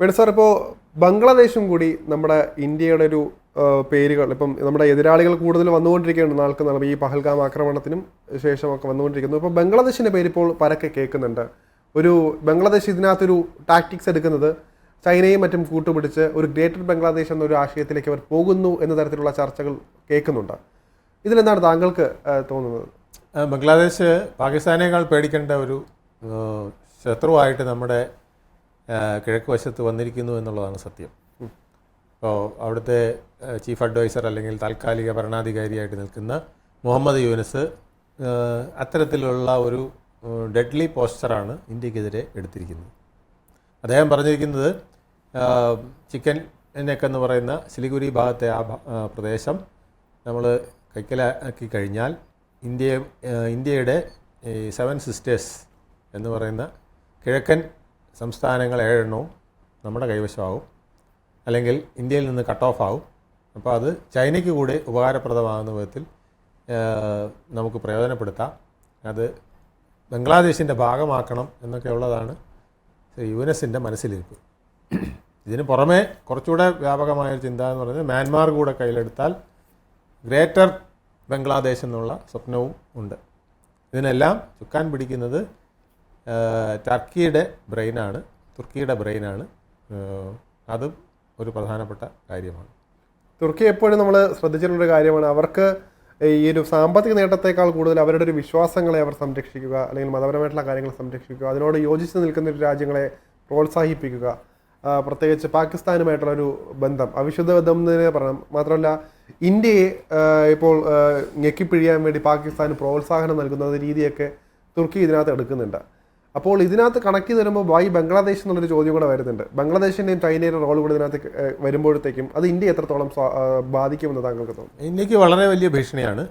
Venu sir ഇപ്പോൾ ബംഗ്ലാദേശും കൂടി നമ്മുടെ ഇന്ത്യയുടെ ഒരു പേരുകൾ ഇപ്പം നമ്മുടെ എതിരാളികൾ കൂടുതൽ വന്നുകൊണ്ടിരിക്കുകയാണ് നാൾക്ക് നാൾ ഈ പഹൽഗാം ആക്രമണത്തിനും ശേഷമൊക്കെ വന്നുകൊണ്ടിരിക്കുന്നു. ഇപ്പോൾ ബംഗ്ലാദേശിന്റെ പേര് ഇപ്പോൾ പരക്കെ കേൾക്കുന്നുണ്ട്. ഒരു ബംഗ്ലാദേശ് ഇതിനകത്തൊരു ടാക്ടിക്സ് എടുക്കുന്നത് ചൈനയും മറ്റും കൂട്ടുപിടിച്ച് ഒരു ഗ്രേറ്റർ ബംഗ്ലാദേശ് എന്നൊരു ആശയത്തിലേക്ക് അവർ പോകുന്നു എന്ന തരത്തിലുള്ള ചർച്ചകൾ കേൾക്കുന്നുണ്ട്. ഇതിലെന്താണ് താങ്കൾക്ക് തോന്നുന്നത്? ബംഗ്ലാദേശ് പാകിസ്ഥാനേക്കാൾ പേടിക്കേണ്ട ഒരു ശത്രുവായിട്ട് നമ്മുടെ കിഴക്ക് വശത്ത് വന്നിരിക്കുന്നു എന്നുള്ളതാണ് സത്യം. അപ്പോൾ അവിടുത്തെ ചീഫ് അഡ്വൈസർ അല്ലെങ്കിൽ താൽക്കാലിക ഭരണാധികാരിയായിട്ട് നിൽക്കുന്ന മുഹമ്മദ് യൂനസ് അത്തരത്തിലുള്ള ഒരു ഡെഡ്ലി പോസ്റ്ററാണ് ഇന്ത്യക്കെതിരെ എടുത്തിരിക്കുന്നത്. അദ്ദേഹം പറഞ്ഞിരിക്കുന്നത് ചിക്കൻ എന്നൊക്കെ എന്ന് പറയുന്ന സിലിഗുരി ഭാഗത്തെ ആ പ്രദേശം നമ്മൾ കൈക്കലാക്കി കഴിഞ്ഞാൽ ഇന്ത്യ ഇന്ത്യയുടെ സെവൻ സിസ്റ്റേഴ്സ് എന്ന് പറയുന്ന കിഴക്കൻ സംസ്ഥാനങ്ങൾ ഏഴെണ്ണവും നമ്മുടെ കൈവശമാവും അല്ലെങ്കിൽ ഇന്ത്യയിൽ നിന്ന് കട്ട് ഓഫ് ആവും അപ്പോൾ അത് ചൈനയ്ക്ക് കൂടി ഉപകാരപ്രദമാകുന്ന വിധത്തിൽ നമുക്ക് പ്രയോജനപ്പെടുത്താം. അത് ബംഗ്ലാദേശിന്റെ ഭാഗമാക്കണം എന്നൊക്കെ ഉള്ളതാണ് എസിന്റെ മനസ്സിലിരിപ്പ്. ഇതിന് പുറമെ കുറച്ചുകൂടെ വ്യാപകമായ ഒരു ചിന്ത എന്ന് പറയുന്നത് മ്യാൻമാർ കൂടെ കയ്യിലെടുത്താൽ ഗ്രേറ്റർ ബംഗ്ലാദേശ് എന്നുള്ള സ്വപ്നവും ഉണ്ട്. ഇതിനെല്ലാം ചുക്കാൻ പിടിക്കുന്നത് ടർക്കിയുടെ ബ്രെയിനാണ് തുർക്കിയുടെ ബ്രെയിനാണ്. അതും ഒരു പ്രധാനപ്പെട്ട കാര്യമാണ്. തുർക്കി എപ്പോഴും നമ്മൾ ശ്രദ്ധിച്ചിട്ടുള്ള ഒരു കാര്യമാണ്. അവർക്ക് ഈ ഒരു സാമ്പത്തിക നേട്ടത്തെക്കാൾ കൂടുതൽ അവരുടെ ഒരു വിശ്വാസങ്ങളെ അവർ സംരക്ഷിക്കുക അല്ലെങ്കിൽ മതപരമായിട്ടുള്ള കാര്യങ്ങൾ സംരക്ഷിക്കുക അതിനോട് യോജിച്ച് നിൽക്കുന്ന ഒരു രാജ്യങ്ങളെ പ്രോത്സാഹിപ്പിക്കുക പ്രത്യേകിച്ച് പാകിസ്ഥാനുമായിട്ടുള്ള ഒരു ബന്ധം അവിശുദ്ധ ബന്ധം എന്ന് തന്നെ പറയണം. മാത്രമല്ല ഇന്ത്യയെ ഇപ്പോൾ ഞെക്കിപ്പിഴിയാൻ വേണ്ടി പാകിസ്ഥാന് പ്രോത്സാഹനം നൽകുന്ന രീതിയൊക്കെ തുർക്കി ഇതിനകത്ത് എടുക്കുന്നുണ്ട്. അപ്പോൾ ഇതിനകത്ത് കണക്ട് ചെയ്ത് വരുമ്പോൾ വൈ ബംഗ്ലാദേശ് എന്നുള്ളൊരു ചോദ്യം കൂടെ വരുന്നുണ്ട്. ബംഗ്ലാദേശിന്റെയും ചൈനയുടെ റോൾ കൂടെ ഇതിനകത്ത് വരുമ്പോഴത്തേക്കും അത് ഇന്ത്യ എത്രത്തോളം ബാധിക്കുമെന്ന് താങ്കൾക്ക് തോന്നുന്നു? ഇന്ത്യയ്ക്ക് വളരെ വലിയ ഭീഷണിയാണ്.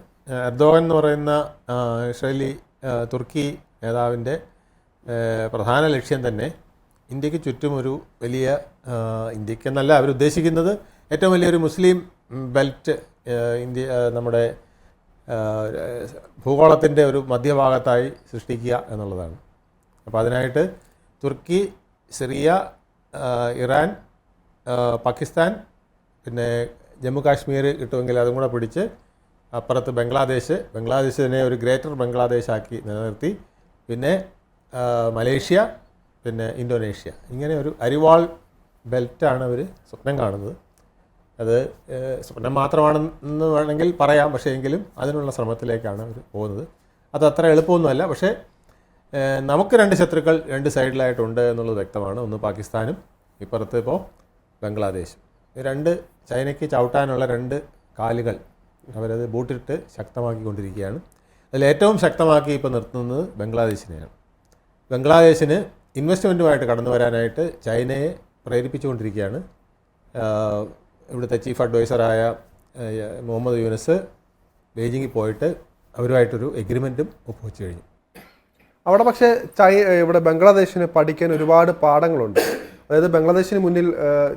എർദോഗൻ എന്ന് പറയുന്ന ഇസ്രേലി തുർക്കി നേതാവിന്റെ പ്രധാന ലക്ഷ്യം തന്നെ ഇന്ത്യയ്ക്ക് ചുറ്റും ഒരു വലിയ ഇന്ത്യയ്ക്ക് ഇന്ത്യക്കെന്നല്ല അവരുദ്ദേശിക്കുന്നത് ഏറ്റവും വലിയൊരു മുസ്ലിം ബെൽറ്റ് ഇന്ത്യ നമ്മുടെ ഭൂഗോളത്തിന്റെ ഒരു മധ്യഭാഗത്തായി സൃഷ്ടിക്കുക എന്നുള്ളതാണ്. അപ്പോൾ അതിനായിട്ട് തുർക്കി സിറിയ ഇറാൻ പാകിസ്ഥാൻ പിന്നെ ജമ്മു കാശ്മീർ കിട്ടുമെങ്കിൽ അതും കൂടെ പിടിച്ച് അപ്പുറത്ത് ബംഗ്ലാദേശ് ബംഗ്ലാദേശിനെ ഒരു ഗ്രേറ്റർ ബംഗ്ലാദേശ് ആക്കി നിലനിർത്തി. പിന്നെ മലേഷ്യ പിന്നെ ഇന്തോനേഷ്യ. ഇങ്ങനെ ഒരു അരിവാൾ ബെൽറ്റാണ് അവർ സ്വപ്നം കാണുന്നത്. അത് സ്വപ്നം മാത്രമാണെന്ന് വേണമെങ്കിൽ പറയാം പക്ഷേ എങ്കിലും അതിനുള്ള ശ്രമത്തിലേക്കാണ് അവർ പോകുന്നത്. അത് അത്ര എളുപ്പമൊന്നുമല്ല പക്ഷേ നമുക്ക് രണ്ട് ശത്രുക്കൾ രണ്ട് സൈഡിലായിട്ടുണ്ട് എന്നുള്ളത് വ്യക്തമാണ്. ഒന്ന് പാകിസ്ഥാനും ഇപ്പുറത്ത് ഇപ്പോൾ ബംഗ്ലാദേശും. രണ്ട് ചൈനയ്ക്ക് ചവിട്ടാനുള്ള രണ്ട് കാലുകൾ അവരത് ബൂട്ടിട്ട് ശക്തമാക്കിക്കൊണ്ടിരിക്കുകയാണ്. അതിൽ ഏറ്റവും ശക്തമാക്കി ഇപ്പോൾ നിർത്തുന്നത് ബംഗ്ലാദേശിനെയാണ്. ബംഗ്ലാദേശിന് ഇൻവെസ്റ്റ്മെന്റുമായിട്ട് കടന്നു വരാനായിട്ട് ചൈനയെ പ്രേരിപ്പിച്ചുകൊണ്ടിരിക്കുകയാണ്. ഇവിടുത്തെ ചീഫ് അഡ്വൈസറായ മുഹമ്മദ് യൂനസ് ബെയ്ജിങ്ങിൽ പോയിട്ട് അവരുമായിട്ടൊരു എഗ്രിമെന്റും ഒപ്പുവെച്ച് കഴിഞ്ഞു. അവിടെ പക്ഷേ ചൈ ഇവിടെ ബംഗ്ലാദേശിന് പഠിക്കാൻ ഒരുപാട് പാഠങ്ങളുണ്ട്. അതായത് ബംഗ്ലാദേശിന് മുന്നിൽ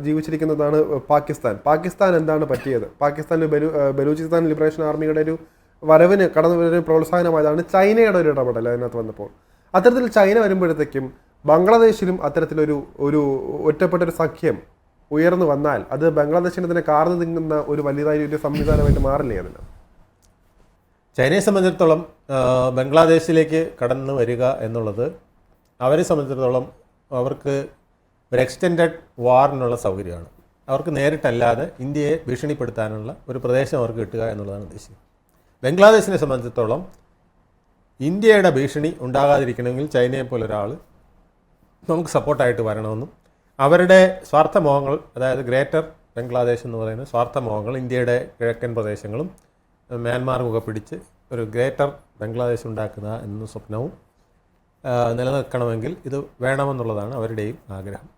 ജീവിച്ചിരിക്കുന്നതാണ് പാകിസ്ഥാൻ. പാകിസ്ഥാൻ എന്താണ് പറ്റിയത്? പാകിസ്ഥാനിൽ ബലു ബലൂചിസ്ഥാൻ ലിബറേഷൻ ആർമിയുടെ ഒരു വരവിന് കടന്നു വരുന്ന പ്രോത്സാഹനമായതാണ് ചൈനയുടെ ഒരു ഇടപെടൽ അതിനകത്ത് വന്നപ്പോൾ. അത്തരത്തിൽ ചൈന വരുമ്പോഴത്തേക്കും ബംഗ്ലാദേശിലും അത്തരത്തിലൊരു ഒരു ഒറ്റപ്പെട്ടൊരു സഖ്യം ഉയർന്നു വന്നാൽ അത് ബംഗ്ലാദേശിനെ തന്നെ കാർന്നു തിങ്ങുന്ന ഒരു വലിയതായ ഒരു സംവിധാനമായിട്ട് മാറില്ലേ അതിന് ചൈനയെ സംബന്ധിച്ചിടത്തോളം ബംഗ്ലാദേശിലേക്ക് കടന്നു വരിക എന്നുള്ളത് അവരെ സംബന്ധിച്ചിടത്തോളം അവർക്ക് ഒരു എക്സ്റ്റെൻഡഡ് വാറിനുള്ള സൗകര്യമാണ്. അവർക്ക് നേരിട്ടല്ലാതെ ഇന്ത്യയെ ഭീഷണിപ്പെടുത്താനുള്ള ഒരു പ്രദേശം അവർക്ക് കിട്ടുക എന്നുള്ളതാണ് ഉദ്ദേശിക്കുന്നത്. ബംഗ്ലാദേശിനെ സംബന്ധിച്ചിടത്തോളം ഇന്ത്യയുടെ ഭീഷണി ഉണ്ടാകാതിരിക്കണമെങ്കിൽ ചൈനയെ പോലെ ഒരാൾ നമുക്ക് സപ്പോർട്ടായിട്ട് വരണമെന്നും അവരുടെ സ്വാർത്ഥമോഹങ്ങൾ അതായത് ഗ്രേറ്റർ ബംഗ്ലാദേശ് എന്ന് പറയുന്ന സ്വാർത്ഥമോഹങ്ങൾ ഇന്ത്യയുടെ കിഴക്കൻ പ്രദേശങ്ങളും മ്യാൻമാറുമൊക്കെ പിടിച്ച് ഒരു ഗ്രേറ്റർ ബംഗ്ലാദേശ് ഉണ്ടാക്കുക എന്ന സ്വപ്നവും നിലനിൽക്കണമെങ്കിൽ ഇത് വേണമെന്നുള്ളതാണ് അവരുടെയും ആഗ്രഹം.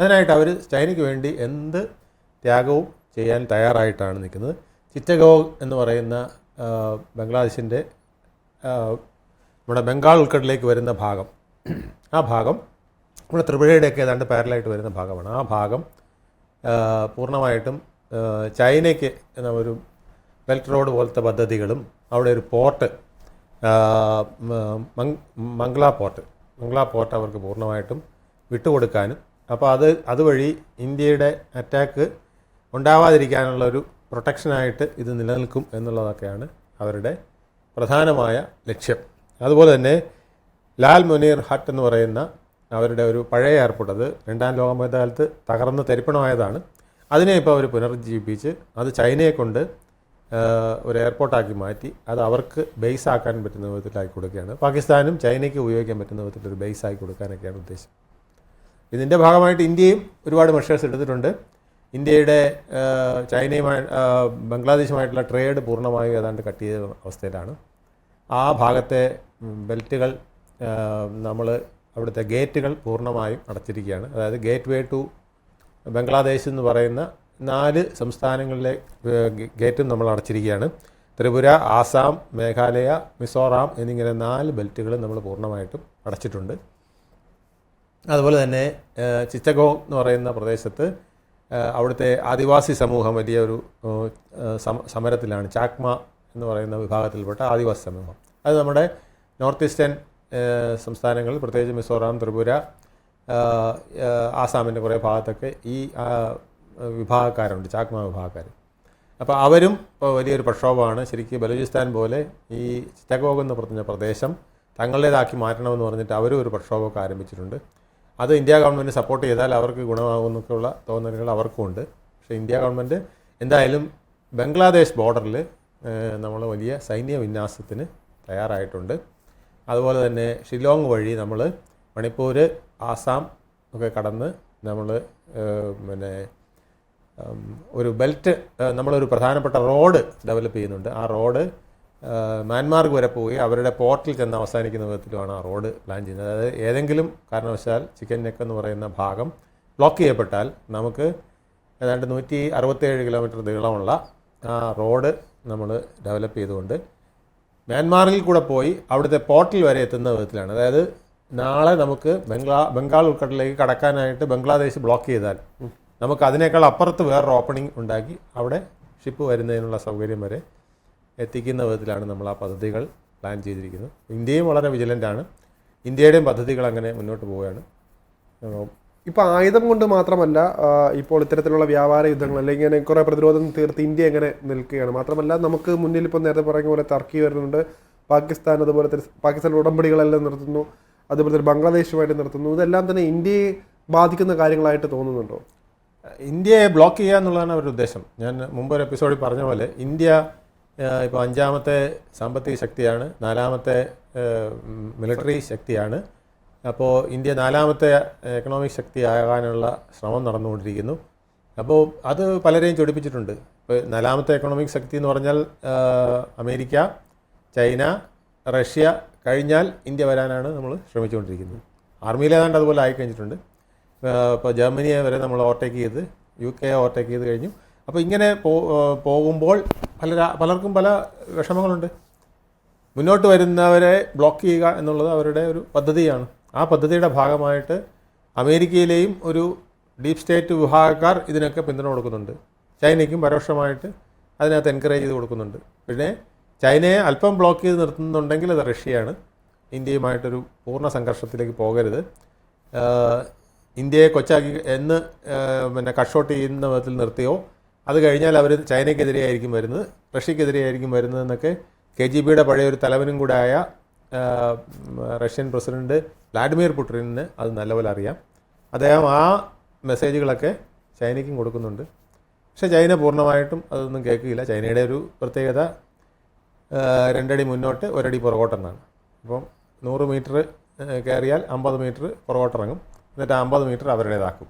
അതിനായിട്ട് അവർ ചൈനയ്ക്ക് വേണ്ടി എന്ത് ത്യാഗവും ചെയ്യാൻ തയ്യാറായിട്ടാണ് നിൽക്കുന്നത്. ചിറ്റഗോഗ് എന്ന് പറയുന്ന ബംഗ്ലാദേശിന്റെ നമ്മുടെ ബംഗാൾ ഉൾക്കടലിലേക്ക് വരുന്ന ഭാഗം. ആ ഭാഗം നമ്മുടെ ത്രിപുരയുടെയൊക്കെ ഏതാണ്ട് പാരലായിട്ട് വരുന്ന ഭാഗമാണ്. ആ ഭാഗം പൂർണമായിട്ടും ചൈനയ്ക്ക് ഒരു ബെൽറ്റ് റോഡ് പോലത്തെ പദ്ധതികളും അവിടെ ഒരു port Mongla port Mongla port അവർക്ക് പൂർണമായിട്ടും വിട്ടുകൊടുക്കാനും അപ്പോൾ അത് അതുവഴി ഇന്ത്യയുടെ അറ്റാക്ക് ഉണ്ടാവാതിരിക്കാനുള്ള ഒരു പ്രൊട്ടക്ഷനായിട്ട് ഇത് നിലനിൽക്കും എന്നുള്ളതൊക്കെയാണ് അവരുടെ പ്രധാനമായ ലക്ഷ്യം. അതുപോലെ തന്നെ ലാൽ മുനീർ ഹട്ട് എന്ന് പറയുന്ന അവരുടെ ഒരു പഴയ എയർപോർട്ട് അത് രണ്ടാം ലോകമഹായുദ്ധകാലത്ത് തകർന്ന് തരിപ്പണമായതാണ് അതിനെ ഇപ്പോൾ അവർ പുനർജീവിപ്പിച്ച് അത് ചൈനയെ കൊണ്ട് ഒരു എയർപോർട്ടാക്കി മാറ്റി. അത് അവർക്ക് ബേസ് ആക്കാൻ പറ്റുന്ന വിധത്തിലാക്കി കൊടുക്കുകയാണ്. പാകിസ്ഥാനും ചൈനയ്ക്ക് ഉപയോഗിക്കാൻ പറ്റുന്ന വിധത്തിലൊരു ബേസ് ആക്കി കൊടുക്കാനൊക്കെയാണ് ഉദ്ദേശം. ഇതിന്റെ ഭാഗമായിട്ട് ഇന്ത്യയും ഒരുപാട് മെഷേഴ്സ് എടുത്തിട്ടുണ്ട്. ഇന്ത്യയുടെ ചൈനയുമായി ബംഗ്ലാദേശുമായിട്ടുള്ള ട്രേഡ് പൂർണമായും ഏതാണ്ട് കട്ട് ചെയ്ത അവസ്ഥയിലാണ്. ആ ഭാഗത്തെ ബെൽറ്റുകൾ നമ്മൾ അവിടുത്തെ ഗേറ്റുകൾ പൂർണമായും അടച്ചിരിക്കുകയാണ്. അതായത് ഗേറ്റ് വേ ടു ബംഗ്ലാദേശ് എന്ന് പറയുന്ന നാല് സംസ്ഥാനങ്ങളിലെ ഗേറ്റും നമ്മൾ അടച്ചിരിക്കുകയാണ്. ത്രിപുര ആസാം മേഘാലയ മിസോറാം എന്നിങ്ങനെ നാല് ബെൽറ്റുകൾ നമ്മൾ പൂർണമായിട്ടും അടച്ചിട്ടുണ്ട്. അതുപോലെ തന്നെ ചിറ്റഗോങ് എന്ന് പറയുന്ന പ്രദേശത്ത് അവിടുത്തെ ആദിവാസി സമൂഹം വലിയ ഒരു സമരത്തിലാണ്. ചാക്മ എന്ന് പറയുന്ന വിഭാഗത്തിൽപ്പെട്ട ആദിവാസി സമൂഹം. അത് നമ്മുടെ നോർത്ത് ഈസ്റ്റേൺ സംസ്ഥാനങ്ങൾ പ്രത്യേകിച്ച് മിസോറാം ത്രിപുര ആസാമിന്റെ കുറേ ഭാഗത്തൊക്കെ ഈ വിഭാഗക്കാരുണ്ട് ചാക്മ വിഭാഗക്കാർ അപ്പോൾ അവരും ഇപ്പോൾ വലിയൊരു പ്രക്ഷോഭമാണ്. ശരിക്കും ബലൂചിസ്ഥാൻ പോലെ ഈ ചിറ്റഗോഗ് എന്ന് പറഞ്ഞ പ്രദേശം തങ്ങളുടേതാക്കി മാറ്റണമെന്ന് പറഞ്ഞിട്ട് അവരും ഒരു പ്രക്ഷോഭമൊക്കെ ആരംഭിച്ചിട്ടുണ്ട്. അത് ഇന്ത്യ ഗവൺമെന്റ് സപ്പോർട്ട് ചെയ്താൽ അവർക്ക് ഗുണമാകുമെന്നൊക്കെയുള്ള തോന്നലുകൾ അവർക്കുമുണ്ട് പക്ഷേ ഇന്ത്യ ഗവൺമെന്റ് എന്തായാലും ബംഗ്ലാദേശ് ബോർഡറിൽ നമ്മൾ വലിയ സൈന്യ വിന്യാസത്തിന് തയ്യാറായിട്ടുണ്ട്. അതുപോലെ തന്നെ ഷിലോങ് വഴി നമ്മൾ മണിപ്പൂർ ആസാം ഒക്കെ കടന്ന് നമ്മൾ പിന്നെ ഒരു ബെൽറ്റ് നമ്മളൊരു പ്രധാനപ്പെട്ട റോഡ് ഡെവലപ്പ് ചെയ്യുന്നുണ്ട്. ആ റോഡ് മാൻമാർഗ് വരെ പോയി അവരുടെ പോർട്ടിൽ ചെന്ന് അവസാനിക്കുന്ന വിധത്തിലുമാണ് ആ റോഡ് പ്ലാൻ ചെയ്യുന്നത്. അതായത് ഏതെങ്കിലും കാരണവശാൽ ചിക്കൻ നെക്ക് എന്ന് പറയുന്ന ഭാഗം ബ്ലോക്ക് ചെയ്യപ്പെട്ടാൽ നമുക്ക് ഏതാണ്ട് നൂറ്റി അറുപത്തേഴ് കിലോമീറ്റർ നീളമുള്ള ആ റോഡ് നമ്മൾ ഡെവലപ്പ് ചെയ്തുകൊണ്ട് മ്യാൻമാറിൽ കൂടെ പോയി അവിടുത്തെ പോർട്ടിൽ വരെ എത്തുന്ന വിധത്തിലാണ്. അതായത് നാളെ നമുക്ക് ബംഗ്ലാ ബംഗാൾ ഉൾക്കടലിലേക്ക് കടക്കാനായിട്ട് ബംഗ്ലാദേശ് ബ്ലോക്ക് ചെയ്താൽ നമുക്ക് അതിനേക്കാൾ അപ്പുറത്ത് വേറൊരു ഓപ്പണിംഗ് ഉണ്ടാക്കി അവിടെ ഷിപ്പ് വരുന്നതിനുള്ള സൗകര്യം വരെ എത്തിക്കുന്ന വിധത്തിലാണ് നമ്മൾ ആ പദ്ധതികൾ പ്ലാൻ ചെയ്തിരിക്കുന്നത്. ഇന്ത്യയും വളരെ വിജിലന്റാണ് ഇന്ത്യയുടെയും പദ്ധതികൾ അങ്ങനെ മുന്നോട്ട് പോവുകയാണ്. ഇപ്പോൾ ആയുധം കൊണ്ട് മാത്രമല്ല ഇപ്പോൾ ഇത്തരത്തിലുള്ള വ്യാപാര യുദ്ധങ്ങൾ അല്ലെങ്കിൽ ഇങ്ങനെ കുറെ പ്രതിരോധം തീർത്ത് ഇന്ത്യ എങ്ങനെ നിൽക്കുകയാണ്. മാത്രമല്ല നമുക്ക് മുന്നിൽ ഇപ്പോൾ നേരത്തെ പറയുന്ന പോലെ തർക്കി വരുന്നുണ്ട് പാകിസ്ഥാൻ അതുപോലെ തന്നെ പാകിസ്ഥാൻ ഉടമ്പടികളെല്ലാം നിർത്തുന്നു അതുപോലെ തന്നെ ബംഗ്ലാദേശുമായിട്ട് നിർത്തുന്നു. ഇതെല്ലാം തന്നെ ഇന്ത്യയെ ബാധിക്കുന്ന കാര്യങ്ങളായിട്ട് തോന്നുന്നുണ്ടോ? ഇന്ത്യയെ ബ്ലോക്ക് ചെയ്യുക എന്നുള്ളതാണ് അവരുടെ ഉദ്ദേശം. ഞാൻ മുമ്പ് ഒരു എപ്പിസോഡിൽ പറഞ്ഞ പോലെ ഇന്ത്യ ഇപ്പോൾ അഞ്ചാമത്തെ സാമ്പത്തിക ശക്തിയാണ് നാലാമത്തെ മിലിറ്ററി ശക്തിയാണ്. അപ്പോൾ ഇന്ത്യ നാലാമത്തെ എക്കണോമിക് ശക്തി ആകാനുള്ള ശ്രമം നടന്നുകൊണ്ടിരിക്കുന്നു. അപ്പോൾ അത് പലരെയും ചൊടിപ്പിച്ചിട്ടുണ്ട്. ഇപ്പോൾ നാലാമത്തെ എക്കണോമിക് ശക്തി എന്ന് പറഞ്ഞാൽ അമേരിക്ക ചൈന റഷ്യ കഴിഞ്ഞാൽ ഇന്ത്യ വരാനാണ് നമ്മൾ ശ്രമിച്ചുകൊണ്ടിരിക്കുന്നത്. ആർമിയിൽ ഏതാണ്ട് അതുപോലെ ആയിക്കഴിഞ്ഞിട്ടുണ്ട്. ഇപ്പോൾ ജർമ്മനിയെ വരെ നമ്മൾ ഓവർടേക്ക് ചെയ്ത് യു കെ ഓവർടേക്ക് ചെയ്ത് കഴിഞ്ഞു. അപ്പോൾ ഇങ്ങനെ പോകുമ്പോൾ പല പലർക്കും പല വിഷമങ്ങളുണ്ട്. മുന്നോട്ട് വരുന്നവരെ ബ്ലോക്ക് ചെയ്യുക എന്നുള്ളത് അവരുടെ ഒരു പദ്ധതിയാണ്. ആ പദ്ധതിയുടെ ഭാഗമായിട്ട് അമേരിക്കയിലെയും ഒരു ഡീപ് സ്റ്റേറ്റ് വിഭാഗക്കാർ ഇതിനൊക്കെ പിന്തുണ കൊടുക്കുന്നുണ്ട്. ചൈനയ്ക്കും പരോക്ഷമായിട്ട് അതിനകത്ത് എൻകറേജ് ചെയ്ത് കൊടുക്കുന്നുണ്ട്. പിന്നെ ചൈനയെ അല്പം ബ്ലോക്ക് ചെയ്ത് നിർത്തുന്നുണ്ടെങ്കിൽ അത് റഷ്യയാണ്. ഇന്ത്യയുമായിട്ടൊരു പൂർണ സംഘർഷത്തിലേക്ക് പോകരുത്. ഇന്ത്യയെ കൊച്ചാക്കി എന്ന് പിന്നെ കഷോട്ട് ചെയ്യുന്ന വിധത്തിൽ നിർത്തിയോ? അത് കഴിഞ്ഞാൽ അവർ ചൈനയ്ക്കെതിരെ ആയിരിക്കും വരുന്നത് റഷ്യക്കെതിരെ ആയിരിക്കും വരുന്നതെന്നൊക്കെ കെ ജി ബിയുടെ പഴയ ഒരു തലവനും കൂടെ ആയ റഷ്യൻ പ്രസിഡന്റ് വ്ലാഡിമിർ പുടിന് അത് നല്ലപോലെ അറിയാം. അദ്ദേഹം ആ മെസ്സേജുകളൊക്കെ ചൈനയ്ക്കും കൊടുക്കുന്നുണ്ട്. പക്ഷേ ചൈന പൂർണമായിട്ടും അതൊന്നും കേൾക്കുകയില്ല. ചൈനയുടെ ഒരു പ്രത്യേകത രണ്ടടി മുന്നോട്ട് ഒരടി പുറകോട്ടെന്നാണ്. അപ്പം നൂറ് മീറ്റർ കയറിയാൽ അമ്പത് മീറ്റർ പുറകോട്ടിറങ്ങും. എന്നിട്ട് അമ്പത് മീറ്റർ അവരുടേതാക്കും.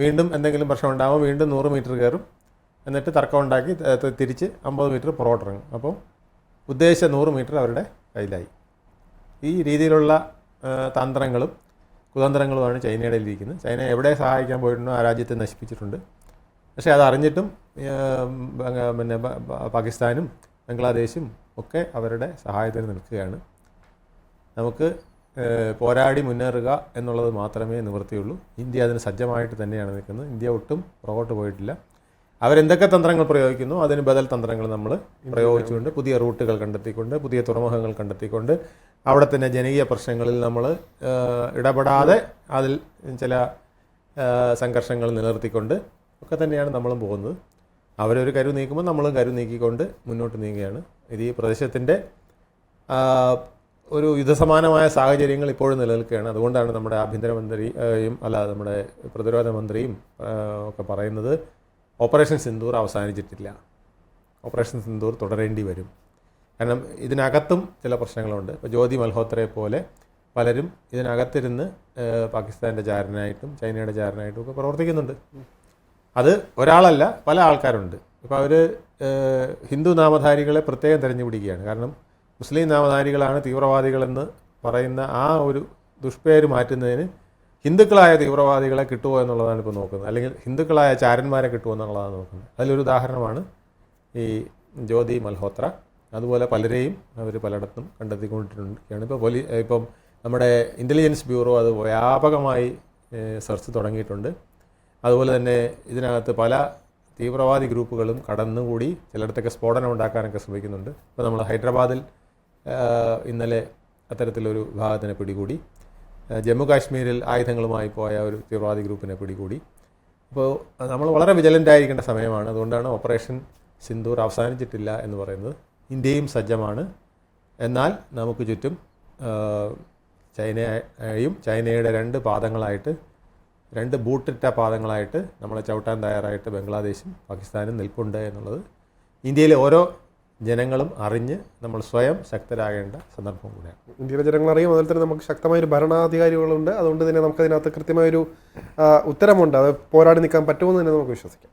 വീണ്ടും എന്തെങ്കിലും പ്രശ്നം ഉണ്ടാകുമ്പോൾ വീണ്ടും നൂറ് മീറ്റർ കയറും. എന്നിട്ട് തർക്കം ഉണ്ടാക്കി തിരിച്ച് അമ്പത് മീറ്റർ പുറകോട്ടിറങ്ങും അപ്പോൾ ഉദ്ദേശിച്ച നൂറ് മീറ്റർ അവരുടെ കയ്യിലായി. ഈ രീതിയിലുള്ള തന്ത്രങ്ങളും കുതന്ത്രങ്ങളുമാണ് ചൈനയുടെ ഇരിക്കുന്നത് ചൈന എവിടെ സഹായിക്കാൻ പോയിട്ടുണ്ടോ ആ രാജ്യത്തെ നശിപ്പിച്ചിട്ടുണ്ട്. പക്ഷേ അതറിഞ്ഞിട്ടും പിന്നെ പാകിസ്ഥാനും ബംഗ്ലാദേശും ഒക്കെ അവരുടെ സഹായത്തിന് നിൽക്കുകയാണ്. നമുക്ക് പോരാടി മുന്നേറുക എന്നുള്ളത് മാത്രമേ നിവൃത്തിയുള്ളൂ. ഇന്ത്യ അതിന് സജ്ജമായിട്ട് തന്നെയാണ് നിൽക്കുന്നത്. ഇന്ത്യ ഒട്ടും പുറകോട്ട് പോയിട്ടില്ല. അവരെന്തൊക്കെ തന്ത്രങ്ങൾ പ്രയോഗിക്കുന്നു അതിന് ബദൽ തന്ത്രങ്ങൾ നമ്മൾ പ്രയോഗിച്ചുകൊണ്ട് പുതിയ റൂട്ടുകൾ കണ്ടെത്തിക്കൊണ്ട് പുതിയ തുറമുഖങ്ങൾ കണ്ടെത്തിക്കൊണ്ട് അവിടെ തന്നെ ജനകീയ പ്രശ്നങ്ങളിൽ നമ്മൾ ഇടപെടാതെ അതിൽ ചില സംഘർഷങ്ങൾ നിലനിർത്തിക്കൊണ്ട് ഒക്കെ തന്നെയാണ് നമ്മളും പോകുന്നത്. അവരൊരു കരു നീക്കുമ്പോൾ നമ്മളും കരു നീക്കിക്കൊണ്ട് മുന്നോട്ട് നീങ്ങുകയാണ്. ഇത് ഈ പ്രദേശത്തിന്റെ ഒരു യുദ്ധസമാനമായ സാഹചര്യങ്ങൾ ഇപ്പോഴും നിലനിൽക്കുകയാണ്. അതുകൊണ്ടാണ് നമ്മുടെ ആഭ്യന്തരമന്ത്രിയും അല്ല നമ്മുടെ പ്രതിരോധ മന്ത്രിയും ഒക്കെ പറയുന്നത് ഓപ്പറേഷൻ സിന്ദൂർ അവസാനിച്ചിട്ടില്ല. ഓപ്പറേഷൻ സിന്ദൂർ തുടരേണ്ടി വരും. കാരണം ഇതിനകത്തും ചില പ്രശ്നങ്ങളുണ്ട്. ഇപ്പോൾ ജ്യോതി മൽഹോത്രയെ പോലെ പലരും ഇതിനകത്തിരുന്ന് പാകിസ്ഥാന്റെ ചാരനായിട്ടും ചൈനയുടെ ചാരനായിട്ടും ഒക്കെ പ്രവർത്തിക്കുന്നുണ്ട്. അത് ഒരാളല്ല പല ആൾക്കാരുണ്ട്. ഇപ്പോൾ അവർ ഹിന്ദു നാമധാരികളെ പ്രത്യേകം തിരഞ്ഞു പിടിക്കുകയാണ് കാരണം മുസ്ലിം നാമധാരികളാണ് തീവ്രവാദികളെന്ന് പറയുന്ന ആ ഒരു ദുഷ്പേര് മാറ്റുന്നതിന് ഹിന്ദുക്കളായ തീവ്രവാദികളെ കിട്ടുമോ എന്നുള്ളതാണ് ഇപ്പോൾ നോക്കുന്നത്. അല്ലെങ്കിൽ ഹിന്ദുക്കളായ ചാരന്മാരെ കിട്ടുമോ എന്നുള്ളതാണ് നോക്കുന്നത്. അതിലൊരു ഉദാഹരണമാണ് ഈ ജ്യോതി മൽഹോത്ര. അതുപോലെ പലരെയും അവർ പലയിടത്തും കണ്ടെത്തിക്കൊണ്ടിരിക്കുകയാണ്. ഇപ്പോൾ പോലീ ഇപ്പം നമ്മുടെ ഇന്റലിജൻസ് ബ്യൂറോ അത് വ്യാപകമായി സെർച്ച് തുടങ്ങിയിട്ടുണ്ട്. അതുപോലെ തന്നെ ഇതിനകത്ത് പല തീവ്രവാദി ഗ്രൂപ്പുകളും കടന്നുകൂടി ചിലയിടത്തൊക്കെ സ്ഫോടനം ഉണ്ടാക്കാനൊക്കെ ശ്രമിക്കുന്നുണ്ട്. ഇപ്പോൾ നമ്മൾ ഹൈദരാബാദിൽ ഇന്നലെ അത്തരത്തിലൊരു വിഭാഗത്തിനെ പിടികൂടി. ജമ്മു കാശ്മീരിൽ ആയുധങ്ങളുമായി പോയ ഒരു തീവ്രവാദി ഗ്രൂപ്പിനെ പിടികൂടി. അപ്പോൾ നമ്മൾ വളരെ വിജിലന്റ് ആയിരിക്കേണ്ട സമയമാണ്. അതുകൊണ്ടാണ് ഓപ്പറേഷൻ സിന്ദൂർ അവസാനിച്ചിട്ടില്ല എന്ന് പറയുന്നത്. ഇന്ത്യയും സജ്ജമാണ്. എന്നാൽ നമുക്ക് ചുറ്റും ചൈനയെയും ചൈനയും ചൈനയുടെ രണ്ട് പാദങ്ങളായിട്ട് രണ്ട് ബൂട്ടിട്ട പാദങ്ങളായിട്ട് നമ്മളെ ചവിട്ടാൻ തയ്യാറായിട്ട് ബംഗ്ലാദേശും പാകിസ്ഥാനും നിൽപ്പുണ്ട് എന്നുള്ളത് ഇന്ത്യയിലെ ഓരോ ജനങ്ങളും അറിഞ്ഞ് നമ്മൾ സ്വയം ശക്തരാകേണ്ട സന്ദർഭം കൂടിയാണ്. ഇന്ത്യയിലെ ജനങ്ങൾ അറിയും അതുപോലെ തന്നെ നമുക്ക് ശക്തമായൊരു ഭരണാധികാരികളുണ്ട്. അതുകൊണ്ട് തന്നെ നമുക്കതിനകത്ത് കൃത്യമായൊരു ഉത്തരമുണ്ട്. അത് പോരാടി നിൽക്കാൻ പറ്റുമെന്ന് തന്നെ നമുക്ക് വിശ്വസിക്കാം.